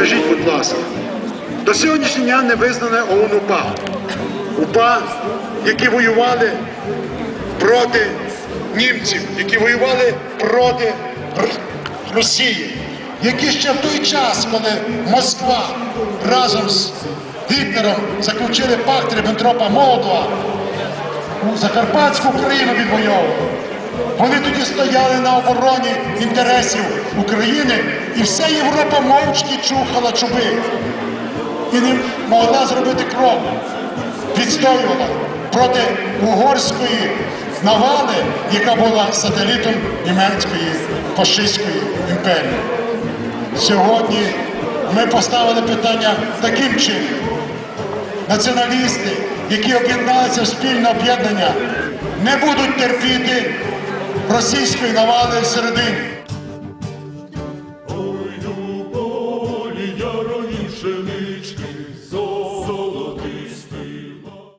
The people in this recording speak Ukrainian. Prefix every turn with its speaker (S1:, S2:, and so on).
S1: Скажіть, будь ласка, до сьогоднішнього дня не визнане ОУН УПА. УПА, які воювали проти німців, які воювали проти Росії, які ще в той час, коли Москва разом з Гітлером заключили пакт Ріббентропа Молотова, Закарпатську Україну відвоювали. Вони тоді стояли на обороні інтересів України, і вся Європа мовчки чухала чуби і не могла зробити крок. Відстоювала проти угорської навали, яка була сателітом німецької фашистської імперії. Сьогодні ми поставили питання таким чином націоналісти, які об'єдналися в спільне об'єднання, не будуть терпіти російської навали всередині.